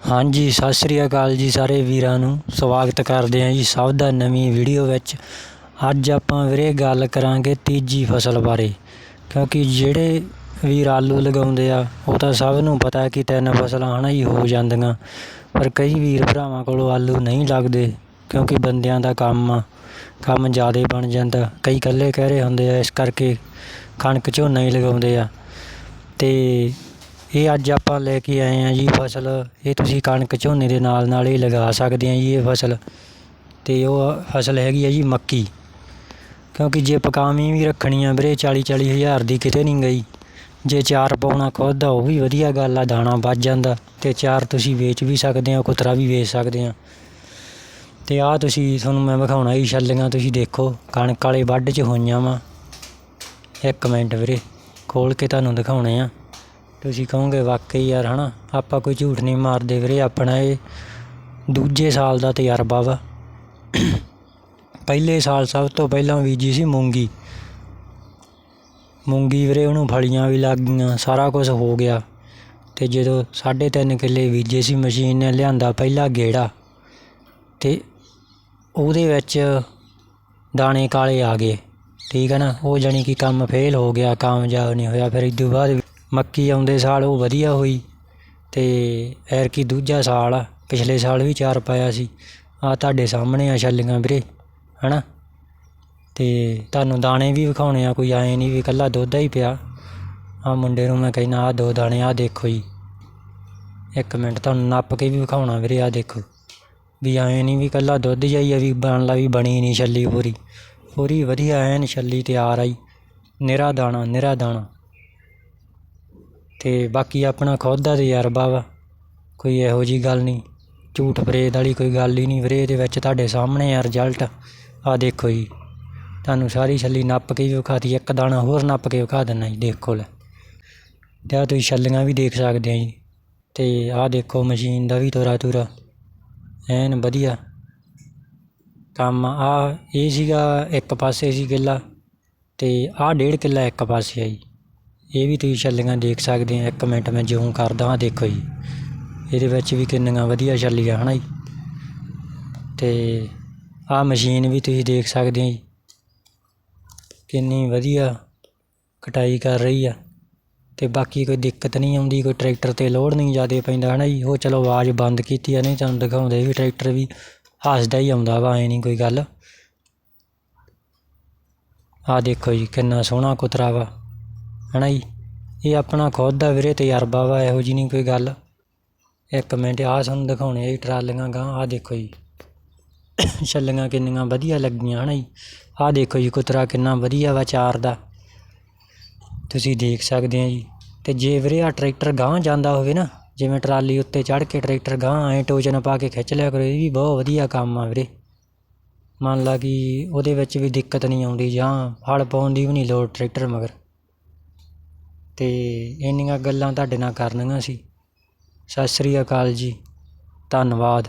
ਹਾਂਜੀ, ਸਤਿ ਸ੍ਰੀ ਅਕਾਲ ਜੀ ਸਾਰੇ ਵੀਰਾਂ ਨੂੰ। ਸਵਾਗਤ ਕਰਦੇ ਹਾਂ ਜੀ ਸਭ ਦਾ ਨਵੀਂ ਵੀਡੀਓ ਵਿੱਚ। ਅੱਜ ਆਪਾਂ ਵੀਰੇ ਗੱਲ ਕਰਾਂਗੇ ਤੀਜੀ ਫਸਲ ਬਾਰੇ। ਕਿਉਂਕਿ ਜਿਹੜੇ ਵੀਰ ਆਲੂ ਲਗਾਉਂਦੇ ਆ, ਉਹ ਤਾਂ ਸਭ ਨੂੰ ਪਤਾ ਕਿ ਤਿੰਨ ਫਸਲਾਂ ਹਨਾ ਹੀ ਹੋ ਜਾਂਦੀਆਂ। ਪਰ ਕਈ ਵੀਰ ਭਰਾਵਾਂ ਕੋਲੋਂ ਆਲੂ ਨਹੀਂ ਲੱਗਦੇ, ਕਿਉਂਕਿ ਬੰਦਿਆਂ ਦਾ ਕੰਮ ਆ। ਕੰਮ ਜ਼ਿਆਦਾ ਬਣ ਜਾਂਦਾ। ਕਈ ਇਕੱਲੇ ਕਹਿ ਰਹੇ ਹੁੰਦੇ ਆ, ਇਸ ਕਰਕੇ ਕਣਕ ਝੋਨਾ ਹੀ ਲਗਾਉਂਦੇ ਆ। ਤੇ ਇਹ ਅੱਜ ਆਪਾਂ ਲੈ ਕੇ ਆਏ ਹਾਂ ਜੀ ਫਸਲ। ਇਹ ਤੁਸੀਂ ਕਣਕ ਝੋਨੇ ਦੇ ਨਾਲ ਨਾਲ ਇਹ ਲਗਾ ਸਕਦੇ ਆ ਜੀ ਇਹ ਫਸਲ। ਅਤੇ ਉਹ ਫਸਲ ਹੈਗੀ ਆ ਜੀ ਮੱਕੀ। ਕਿਉਂਕਿ ਜੇ ਪਕਾਵੀਂ ਵੀ ਰੱਖਣੀ ਆ ਵੀਰੇ 40 40 ਹਜ਼ਾਰ ਦੀ ਕਿਤੇ ਨਹੀਂ ਗਈ। ਜੇ ਚਾਰ ਪਾਉਣਾ ਖੁਦ ਦਾ ਉਹ ਵੀ ਵਧੀਆ ਗੱਲ ਆ, ਦਾਣਾ ਵੱਜ ਜਾਂਦਾ। ਤੇ ਚਾਰ ਤੁਸੀਂ ਵੇਚ ਵੀ ਸਕਦੇ ਆ, ਕੁਤਰਾ ਵੀ ਵੇਚ ਸਕਦੇ ਆ। ਤੇ ਆ ਤੁਸੀਂ, ਤੁਹਾਨੂੰ ਮੈਂ ਵਿਖਾਉਣਾ ਹੀ ਛੱਲੀਆਂ, ਤੁਸੀਂ ਦੇਖੋ, ਕਣਕ ਵਾਲੇ ਵੱਢ 'ਚ ਹੋਈਆਂ ਵਾ। ਇੱਕ ਮਿੰਟ ਵੀਰੇ ਖੋਲ ਕੇ ਤੁਹਾਨੂੰ ਦਿਖਾਉਣੇ ਆ। ਤੁਸੀਂ ਕਹੋਗੇ, ਵਾਕਈ ਯਾਰ, ਹਨਾ? ਆਪਾਂ ਕੋਈ ਝੂਠ ਨਹੀਂ ਮਾਰਦੇ ਵੀਰੇ, ਆਪਣਾ ਇਹ ਦੂਜੇ ਸਾਲ ਦਾ ਤਜਰਬਾ ਵਾ। ਪਹਿਲੇ ਸਾਲ ਸਭ ਤੋਂ ਪਹਿਲਾਂ ਬੀਜੀ ਸੀ ਮੂੰਗੀ। ਮੂੰਗੀ ਵੀਰੇ, ਉਹਨੂੰ ਫਲੀਆਂ ਵੀ ਲੱਗ ਗਈਆਂ, ਸਾਰਾ ਕੁਝ ਹੋ ਗਿਆ। ਤੇ ਜਦੋਂ 3.5 ਕਿੱਲੇ ਬੀਜੇ ਸੀ ਮਸ਼ੀਨ ਨੇ ਲਿਆਂਦਾ ਪਹਿਲਾ ਗੇੜਾ, ਤੇ ਉਹਦੇ ਵਿੱਚ ਦਾਣੇ ਕਾਲੇ ਆ ਗਏ। ਠੀਕ ਹੈ ਨਾ? ਉਹ ਜਾਣੀ ਕਿ ਕੰਮ ਫੇਲ ਹੋ ਗਿਆ, ਕਾਮਯਾਬ ਨਹੀਂ ਹੋਇਆ, ਫਿਰ ਇਦੋਂ ਬਾਅਦ ਮੱਕੀ ਆਉਂਦੇ ਸਾਲ ਉਹ ਵਧੀਆ ਹੋਈ ਅਤੇ ਐਰਕੀ ਦੂਜਾ ਸਾਲ ਆ, ਪਿਛਲੇ ਸਾਲ ਵੀ ਚਾਰ ਪਾਇਆ ਸੀ। ਆਹ ਤੁਹਾਡੇ ਸਾਹਮਣੇ ਆ ਛੱਲੀਆਂ ਵੀਰੇ ਹੈ ਨਾ ਅਤੇ ਤੁਹਾਨੂੰ ਦਾਣੇ ਵੀ ਵਿਖਾਉਣੇ ਆ, ਕੋਈ ਐਂ ਨਹੀਂ ਵੀ ਇਕੱਲਾ ਦੁੱਧ ਹੀ ਪਿਆ। ਆਹ ਮੁੰਡੇ ਨੂੰ ਮੈਂ ਕਹਿੰਦਾ, ਆਹ ਦੋ ਦਾਣੇ, ਆਹ ਦੇਖੋ ਜੀ। ਇੱਕ ਮਿੰਟ, ਤੁਹਾਨੂੰ ਨੱਪ ਕੇ ਵੀ ਵਿਖਾਉਣਾ ਵੀਰੇ, ਆਹ ਦੇਖੋ। ਵੀ ਐਂ ਨਹੀਂ ਵੀ ਇਕੱਲਾ ਦੁੱਧ ਜਾਈ ਆ, ਵੀ ਬਣ ਲਾ, ਵੀ ਬਣੀ ਨਹੀਂ ਛੱਲੀ ਪੂਰੀ। ਪੂਰੀ ਵਧੀਆ ਐਨ ਛੱਲੀ ਤਿਆਰ ਆਈ। ਨਿਰਾ ਦਾਣਾ ਨਿਹਰਾ ਦਾਣਾ। ਅਤੇ ਬਾਕੀ ਆਪਣਾ ਖੁਦ ਦਾ ਤਜਰਬਾ ਵਾ, ਕੋਈ ਇਹੋ ਜਿਹੀ ਗੱਲ ਨਹੀਂ। ਝੂਠ ਫਰੇਦ ਵਾਲੀ ਕੋਈ ਗੱਲ ਹੀ ਨਹੀਂ। ਵੀਰੇ ਇਹਦੇ ਵਿੱਚ ਤੁਹਾਡੇ ਸਾਹਮਣੇ ਆ ਰਿਜ਼ਲਟ ਆਹ ਦੇਖੋ ਜੀ, ਤੁਹਾਨੂੰ ਸਾਰੀ ਛੱਲੀ ਨੱਪ ਕੇ ਵੀ ਵਿਖਾਤੀ, ਇੱਕ ਦਾਣਾ ਹੋਰ ਨੱਪ ਕੇ ਵਿਖਾ ਦਿੰਦਾ ਜੀ, ਦੇਖੋ ਲੈ। ਤੇ ਆ ਤੁਸੀਂ ਛੱਲੀਆਂ ਵੀ ਦੇਖ ਸਕਦੇ ਆ ਜੀ। ਤੇ ਆਹ ਦੇਖੋ ਮਸ਼ੀਨ ਦਾ ਵੀ ਤੋਰਾ ਤੂਰਾ, ਐਨ ਵਧੀਆ। ਕੰਮ ਆ ਇਹ ਸੀਗਾ ਇੱਕ ਪਾਸੇ ਸੀ ਕਿੱਲਾ ਤੇ ਆਹ ਡੇਢ ਕਿੱਲਾ ਇੱਕ ਪਾਸੇ ਆ ਜੀ। ਇਹ ਵੀ ਤੁਸੀਂ ਛੱਲੀਆਂ ਦੇਖ ਸਕਦੇ ਆ, ਇੱਕ ਮਿੰਟ ਮੈਂ ਜਿਉਂ ਕਰਦਾ ਹਾਂ ਦੇਖੋ ਜੀ। ਇਹਦੇ ਵਿੱਚ ਵੀ ਕਿੰਨੀਆਂ ਵਧੀਆ ਛੱਲੀਆਂ, ਹਨਾ ਜੀ? ਤੇ ਆਹ ਮਸ਼ੀਨ ਵੀ ਤੁਸੀਂ ਦੇਖ ਸਕਦੇ ਆ ਜੀ। ਕਿੰਨੀ ਵਧੀਆ ਕਟਾਈ ਕਰ ਰਹੀ ਆ। ਤੇ ਬਾਕੀ ਕੋਈ ਦਿੱਕਤ ਨਹੀਂ ਆਉਂਦੀ, ਕੋਈ ਟਰੈਕਟਰ ਤੇ ਲੋਡ ਨਹੀਂ ਜ਼ਿਆਦਾ ਪੈਂਦਾ, ਹਨਾ ਜੀ? ਉਹ ਚਲੋ ਆਵਾਜ਼ ਬੰਦ ਕੀਤੀ ਆ, ਨਹੀਂ ਤੁਹਾਨੂੰ ਦਿਖਾਉਂਦੇ ਵੀ ਟਰੈਕਟਰ ਵੀ ਹੱਸਦਾ ਹੀ ਆਉਂਦਾ ਵਾ, ਐ ਨਹੀਂ ਕੋਈ ਗੱਲ। ਆਹ ਦੇਖੋ ਜੀ, ਕਿੰਨਾ ਸੋਹਣਾ ਕੁਤਰਾ ਵਾ। ਹੈ ਨਾ ਜੀ? ਇਹ ਆਪਣਾ ਖੁਦ ਦਾ ਵੀਰੇ ਤਜਰਬਾ ਵਾ, ਇਹੋ ਜਿਹੀ ਨਹੀਂ ਕੋਈ ਗੱਲ। ਇੱਕ ਮਿੰਟ, ਆਹ ਤੁਹਾਨੂੰ ਦਿਖਾਉਣੇ ਆ ਟਰਾਲੀਆਂ ਗਾਂ ਆਹ ਦੇਖੋ ਜੀ। ਛੱਲੀਆਂ ਕਿੰਨੀਆਂ ਵਧੀਆ ਲੱਗੀਆਂ ਨਾ ਜੀ? ਆਹ ਦੇਖੋ ਜੀ ਕੁਤਰਾ ਕਿੰਨਾ ਵਧੀਆ ਵਾ ਚਾਰ ਦਾ। ਤੁਸੀਂ ਦੇਖ ਸਕਦੇ ਆ ਜੀ। ਤੇ ਜੇ ਵੀਰੇ ਆ ਟਰੈਕਟਰ ਗਾਂ ਜਾਂਦਾ ਹੋਵੇ ਨਾ, ਜਿਵੇਂ ਟਰਾਲੀ ਉੱਤੇ ਚੜ੍ਹ ਕੇ ਟਰੈਕਟਰ ਗਾਂ ਐ ਟੋਚਨ ਪਾ ਕੇ ਖਿੱਚ ਲਿਆ ਕਰੋ, ਇਹ ਵੀ ਬਹੁਤ ਵਧੀਆ ਕੰਮ ਆ ਵੀਰੇ। ਮੰਨ ਲਾ ਕਿ ਉਹਦੇ ਵਿੱਚ ਵੀ ਦਿੱਕਤ ਨਹੀਂ ਆਉਂਦੀ ਜਾਂ ਹਲ ਪਾਉਣ ਦੀ ਵੀ ਨਹੀਂ ਲੋੜ ਟਰੈਕਟਰ ਮਗਰ। ਤੇ ਇੰਨੀਆਂ ਗੱਲਾਂ ਤੁਹਾਡੇ ਨਾਲ ਕਰਨੀਆਂ ਸੀ। ਸਤਿ ਸ੍ਰੀ ਅਕਾਲ ਜੀ। ਧੰਨਵਾਦ।